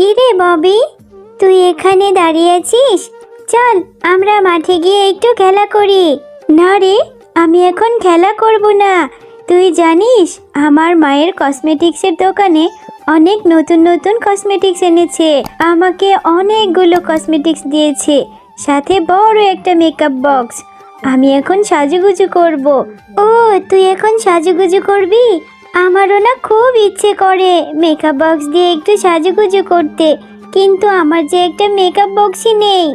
কি রে ববি? তুই এখানে দাঁড়িয়ে আছিস? চল, আমরা মাঠে গিয়ে একটু খেলা করি। না রে, আমি এখন খেলা করব না। তুই জানিস, আমার মায়ের কসমেটিক্সের দোকানে অনেক নতুন নতুন কসমেটিক্স এনেছে। আমাকে অনেকগুলো কসমেটিক্স দিয়েছে। সাথে বড় একটা মেকআপ বক্স আমি এখন সাজুগুজু করব। ও, তুই এখন সাজুগুজু করবি? আমারও না খুব ইচ্ছে করে মেকআপ বক্স দিয়ে একটু সাজুগুজু করতে, কিন্তু আমার যে একটা মেকআপ বক্সই নেই।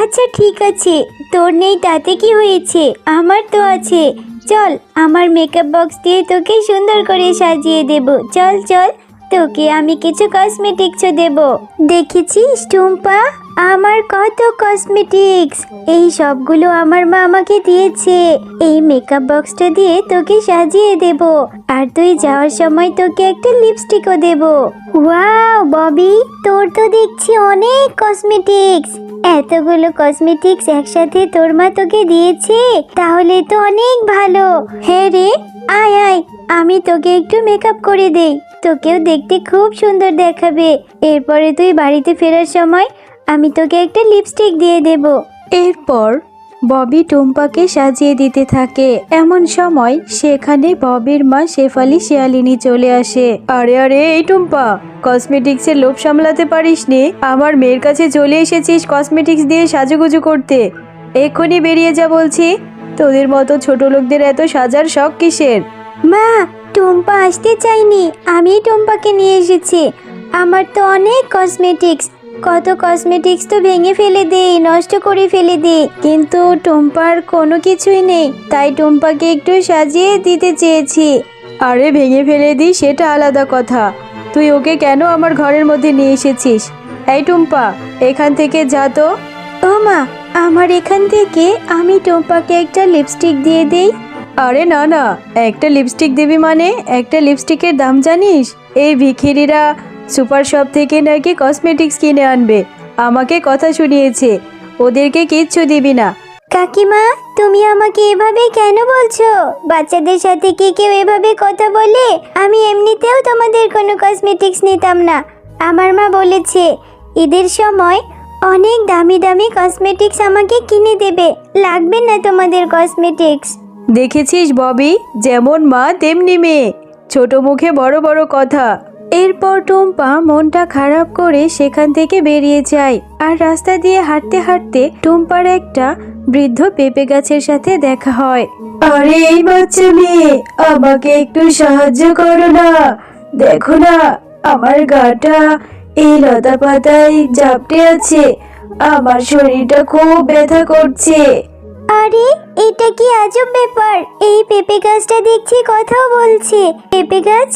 আচ্ছা ঠিক আছে। তোর নেই, তাতে কি হয়েছে? আমার তো আছে। চল, আমার মেকআপ বক্স দিয়ে তোকে সুন্দর করে সাজিয়ে দেব। চল চল, তোকে আমি কিছু কসমেটিক্সও দেব। দেখেছিস টুম্পা? আমার কত কসমেটিক্স এই সবগুলো আমার মা আমাকে দিয়েছে। এই মেকআপ বক্সটা দিয়ে তোকে সাজিয়ে দেব। আর তুই যাওয়ার সময় তোকে একটা লিপস্টিকও দেব। ওয়াও, ববি, তোর তো দেখছি অনেক কসমেটিক্স এতগুলো কসমেটিক্স একসাথে তোর মা তোকে দিয়েছে, তাহলে তো অনেক ভালো। হ্যাঁ রে, আয় আয়, আমি তোকে একটু মেকআপ করে দেই। তোকেও দেখতে খুব সুন্দর দেখাবে। এরপরে তুই বাড়িতে ফেরার সময় আমি তোকে একটা লিপস্টিক দিয়ে দেব। এরপর ববি টুম্পাকে সাজিয়ে দিতে থাকে। এমন সময় সেখানে ববির মা শেফালি শিয়ালিনী চলে আসে। আরে আরে এই টুম্পা কসমেটিক্সের লোভ সামলাতে পারিস নি। আমার মেয়ের কাছে চলে এসেছিস কসমেটিক্স দিয়ে সাজুগুজু করতে। এক্ষুনি বেরিয়ে যা বলছি। তোদের মতো ছোট লোকদের এত সাজার শখ কিসের? মা টুম্পা আসতে চাইনি। আমি টুম্পাকে নিয়ে এসেছি। আমার তো অনেক কসমেটিক্স কত কসমেটিক্স তো ভেঙে ফেলে দেই নষ্ট করে ফেলে দিই কিন্তু টুম্পার কোনো কিছুই নেই তাই টুম্পাকে একটু সাজিয়ে দিতে চেয়েছি। আরে ভেঙে ফেলে দিই সেটা আলাদা কথা। তুই ওকে কেন আমার ঘরের মধ্যে নিয়ে এসেছিস? এই টুম্পা এখান থেকে যা তো। ও মা আমার এখান থেকে আমি টুম্পাকে একটা লিপস্টিক দিয়ে দেই। আরে না না একটা লিপস্টিক দিবি মানে একটা লিপস্টিকের দাম জানিস? এই ভিখিরিরা সুপার শপ থেকে নাকি কসমেটিক্স কিনে আনবে। আমাকে কথা শুনিয়েছে। ওদেরকে কিচ্ছু দিবি না। কাকিমা তুমি আমাকে এভাবে কেন বলছো? বাচ্চাদের সাথে কি কেউ এভাবে কথা বলে? আমি এমনিতেও তোমাদের কোনো কসমেটিক্স নিতাম না। আমার মা বলেছে ঈদের সময় অনেক দামি দামি কসমেটিক্স আমাকে কিনে দেবে। লাগবে না তোমাদের কসমেটিক্স? দেখেছিস ববি? যেমন মা তেমনি মেয়ে। ছোট মুখে বড় বড় কথা। এরপর টুম্পা মনটা খারাপ করে সেখান থেকে বেরিয়ে যায়। আর রাস্তা দিয়ে হাঁটতে হাঁটতে টুম্পার একটা বৃদ্ধ পেঁপে গাছের সাথে দেখা হয়। আরে এই বাচ্চা মেয়ে আমাকে একটু সাহায্য করো না। দেখো না আমার গাটা এই লতা পাতায় জাপটে আছে। আমার শরীরটা খুব ব্যথা করছে। আরে এটা কি আজব ব্যাপার? এই পেঁপে গাছটা দেখছি কথাও বলছে। পেঁপে গাছ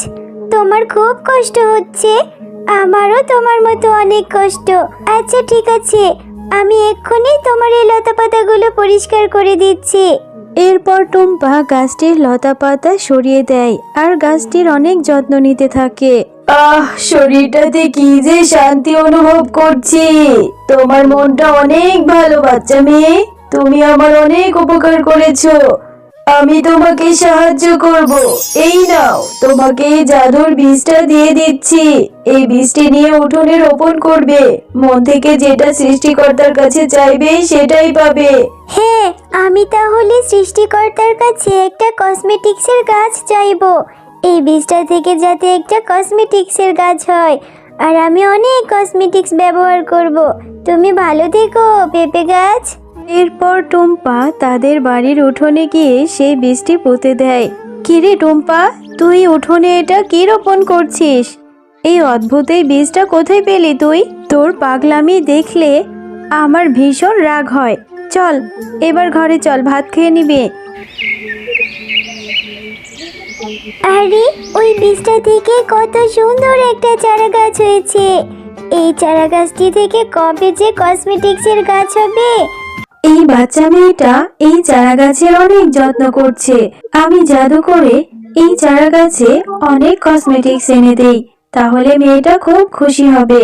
তোমার খুব কষ্ট হচ্ছে। আমারও তোমার মতো অনেক কষ্ট। আচ্ছা ঠিক আছে। আমি এক্ষুনি তোমার এই লতা পাতাগুলো পরিষ্কার করে দিচ্ছি। এরপর টুম্পা গাছটির লতা পাতা সরিয়ে দেয় আর গাছটির অনেক যত্ন নিতে থাকে। আহ শরীরটাতে কি যে শান্তি অনুভব করছি। তোমার মনটা অনেক ভালো বাচ্চা মেয়ে। তুমি আমার অনেক উপকার করেছ। আমি তোমাকে সাহায্য করব। এই নাও, তোমাকে জাদুর বীজটা দিয়ে দিচ্ছি। এই বীজটি নিয়ে উঠোনে রোপণ করবে। মন থেকে যেটা সৃষ্টিকর্তার কাছে চাইবে, সেটাই পাবে। হ্যাঁ আমি তাহলে সৃষ্টিকর্তার কাছে একটা কসমেটিক্সের গাছ চাইব। এই বীজটা থেকে যাতে একটা কসমেটিক্সের গাছ হয়। আর আমি অনেক কসমেটিক্স ব্যবহার করব। তুমি ভালো থেকো, পেঁপে গাছ। এরপর টুম্পা তাদের বাড়ির উঠোনে গিয়ে সেই বীজটি পুঁতে দেয়। কিরে টুম্পা, তুই উঠোনে এটা কি রোপণ করছিস? এই অদ্ভুত এই বীজটা কোথায় পেলি তুই? তোর পাগলামি দেখলে আমার ভীষণ রাগ হয়। চল, এবার ঘরে চল, ভাত খেয়ে নিবে। আরে, ওই বীজটা থেকে কত সুন্দর একটা চারা গাছ হয়েছে। এই চারা গাছটি থেকে কবে যে কসমেটিক্সের গাছ হবে? এই বাচ্চা মেয়েটা এই চারা গাছের অনেক যত্ন করছে। আমি জাদু করে এই চারা গাছে অনেক কসমেটিক্স এনে দেই, তাহলে মেয়েটা খুব খুশি হবে।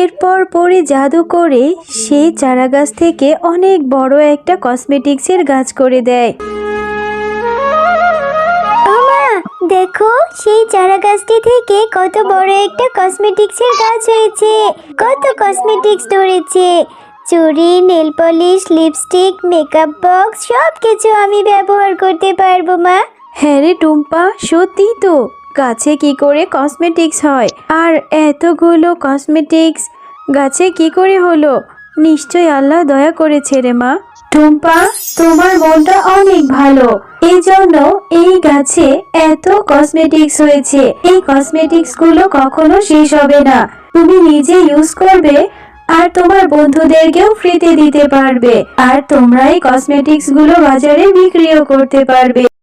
এরপর পরে জাদু করে সেই চারা গাছ থেকে অনেক বড় একটা কসমেটিক্সের গাছ করে দেয়। দেখো, সেই চারা গাছটি থেকে কত বড় একটা কসমেটিক্সের গাছ হয়েছে। কত কসমেটিক্স ধরেছে। চুড়ি nail polish lipstick makeup box সব কিছু আমি ব্যবহার করতে পারব, মা। হ্যাঁ রে টুম্পা, সত্যি তো। গাছে কি করে কসমেটিক্স হয়? আর এতগুলো কসমেটিক্স গাছে কি করে হলো? নিশ্চয় আল্লাহ দয়া করেছে রে, মা। টুম্পা, তোমার মনটা অনেক ভালো। এই জন্য এই গাছে এত কসমেটিক্স হয়েছে। এই কসমেটিক্সগুলো কখনো শেষ হবে না। তুমি নিজে ইউজ করবে আর তোমার বন্ধুদেরকেও ফ্রিতে দিতে পারবে। আর তোমরাই কসমেটিক্সগুলো বাজারে বিক্রিও করতে পারবে।